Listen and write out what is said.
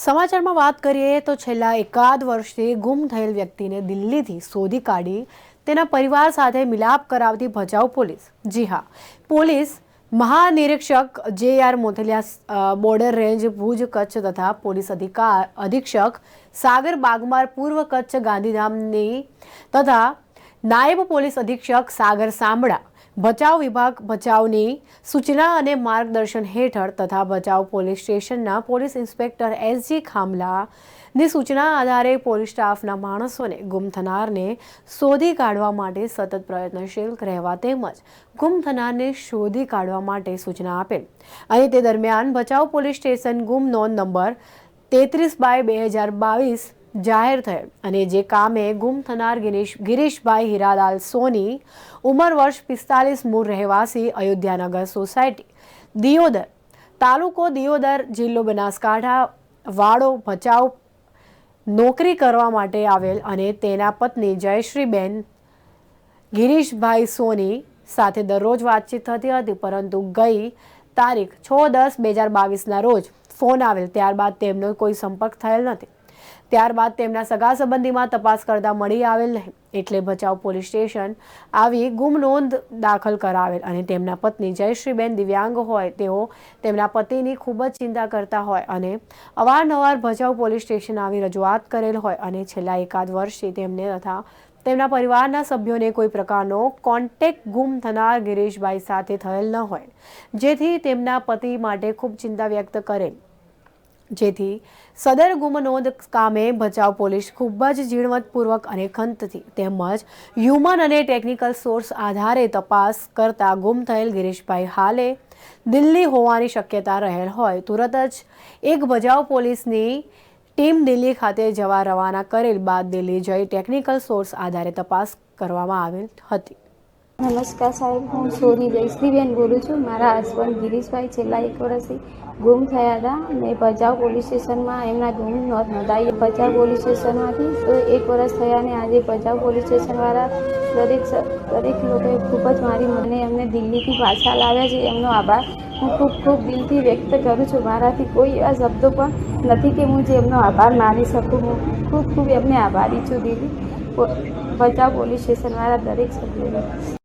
સમાચારમાં વાત કરીએ તો છેલ્લા એકાદ વર્ષથી ગુમ થયેલ વ્યક્તિને દિલ્હીથી શોધી કાઢી તેના પરિવાર સાથે મિલાપ કરાવતી ભચાઉ પોલીસ. જી હા, police મહાનિરીક્ષક J R Mothaliya border range Bhuj Kutch તથા પોલીસ અધિકાર અધિક્ષક સાગર બાગમાર પૂર્વ કચ્છ ગાંધીધામની તથા નાયબ પોલીસ અધિક્ષક સાગર સાંભળા ભચાઉ વિભાગ ભચાઉની સૂચના અને માર્ગદર્શન હેઠળ તથા ભચાઉ પોલીસ સ્ટેશનના પોલીસ ઇન્સ્પેક્ટર એસજી ખામલાની સૂચના આધારે પોલીસ સ્ટાફના માણસોને ગુમ થનારને શોધી કાઢવા માટે સતત પ્રયત્નશીલ રહેવા તેમજ ગુમ થનારને શોધી કાઢવા માટે સૂચના આપેલ. અને તે દરમિયાન ભચાઉ પોલીસ સ્ટેશન ગુમ નોંધ નંબર તેત્રીસ બાય બે હજાર બાવીસ જાહેર થયેલ અને જે કામે ગુમ થનાર ગિરીશ ગિરીશભાઈ હીરાલાલ સોની ઉંમર વર્ષ પિસ્તાલીસ મૂળ રહેવાસી અયોધ્યાનગર સોસાયટી. દિયોદર તાલુકો દિયોદર જિલ્લો બનાસકાંઠા. વાડો ભચાઉ નોકરી કરવા માટે આવેલ અને તેના પત્ની જયશ્રીબેન ગિરીશભાઈ સોની સાથે દરરોજ વાતચીત થતી હતી, પરંતુ ગઈ તારીખ છ દસ બે હજાર બાવીસના રોજ ફોન આવેલ, ત્યારબાદ તેમનો કોઈ સંપર્ક થયેલ નથી. ત્યારબાદ તેમના સગા સંબંધીમાં તપાસ કરતા મળી આવેલ નહીં. એટલે ભચાઉ પોલીસ સ્ટેશન આવી ગુમ નોંધ દાખલ કરાવેલ અને તેમના પત્ની જયશ્રીબેન દિવ્યાંગ હોય, તેઓ તેમના પતિની ખૂબ જ ચિંતા કરતા હોય અને અવારનવાર ભચાઉ પોલીસ સ્ટેશન આવી રજૂઆત કરેલ હોય અને છેલ્લા એકાદ વર્ષથી તેમને તથા તેમના પરિવારના સભ્યોને કોઈ પ્રકારનો કોન્ટેક્ટ ગુમ થનાર ગિરીશભાઈ સાથે થયેલ ન હોય. જેથી તેમના પતિ માટે ખૂબ ચિંતા વ્યક્ત કરેલ. જેથી સદર ગુમનોંધ કામે ભચાઉ પોલીસ ખૂબ જ ઝીણવટપૂર્વક અને ખંતથી તેમજ હ્યુમન અને ટેકનિકલ સોર્સ આધારે તપાસ કરતા ગુમ થયેલ ગિરીશભાઈ હાલે દિલ્હી હોવાની શક્યતા રહેલ હોય. તુરત જ એક ભજાઉ પોલીસની ટીમ દિલ્હી ખાતે જવા રવાના કરેલ બાદ દિલ્હી જઈ ટેકનિકલ સોર્સ આધારે તપાસ કરવામાં આવેલ હતી. નમસ્કાર સાહેબ, હું સોની જયશ્રીબેન બોલું છું. મારા હસબન્ડ ગિરીશભાઈ છેલ્લા એક વર્ષથી ગુમ થયા હતા મેં ભચાઉ પોલીસ સ્ટેશનમાં એમના ગુમ નોંધ નોંધાવી ભચાઉ પોલીસ સ્ટેશનમાંથી તો એક વર્ષ થયા ને આજે ભચાઉ પોલીસ સ્ટેશનવાળા દરેક દરેક લોકોએ ખૂબ જ મારી મને એમને દિલ્હીથી પાછા લાવ્યા છે. એમનો આભાર. હું ખૂબ ખૂબ દિલથી વ્યક્ત કરું છું. મારાથી કોઈ એવા શબ્દો પણ નથી કે હું જે એમનો આભાર માની શકું. હું ખૂબ ખૂબ એમને આભારી છું, દિલ્હી ભચાઉ પોલીસ સ્ટેશનવાળા દરેક સભ્યોને.